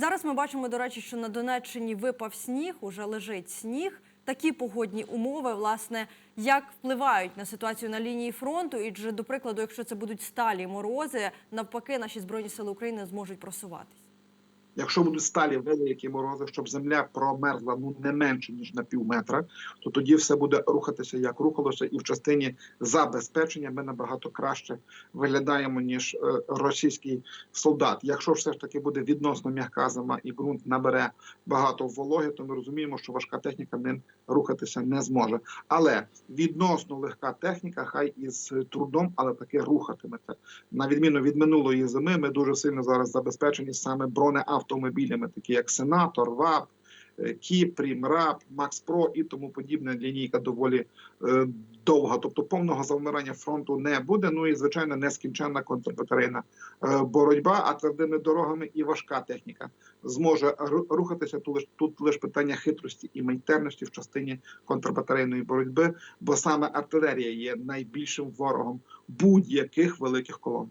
Зараз ми бачимо, до речі, що на Донеччині випав сніг, уже лежить сніг. Такі погодні умови, власне, як впливають на ситуацію на лінії фронту, і до прикладу, якщо це будуть сталі морози, навпаки, наші збройні сили України зможуть просуватись. Якщо будуть сталі великі морози, щоб земля промерзла ну не менше ніж на пів метра, то тоді все буде рухатися як рухалося, і в частині забезпечення ми набагато краще виглядаємо ніж е, російський солдат. Якщо все ж таки буде відносно м'яка зима і ґрунт набере багато вологи, то ми розуміємо, що важка техніка ним рухатися не зможе. Але відносно легка техніка, хай із трудом, але таки рухатиметься. На відміну від минулої зими, ми дуже сильно зараз забезпечені саме бронеавтомобілями, такі як Сенатор, ВАП, е, Кіпрі, МРАП, Макс Про і тому подібне. Лінійка доволі е, довга. Тобто повного завмирання фронту не буде. Ну і звичайно нескінченна контрбатарейна е, боротьба, а твердими дорогами і важка техніка зможе рухатися. Тут лиш тут лише питання хитрості і майстерності в частині контрбатарейної боротьби, бо саме артилерія є найбільшим ворогом будь-яких великих колон.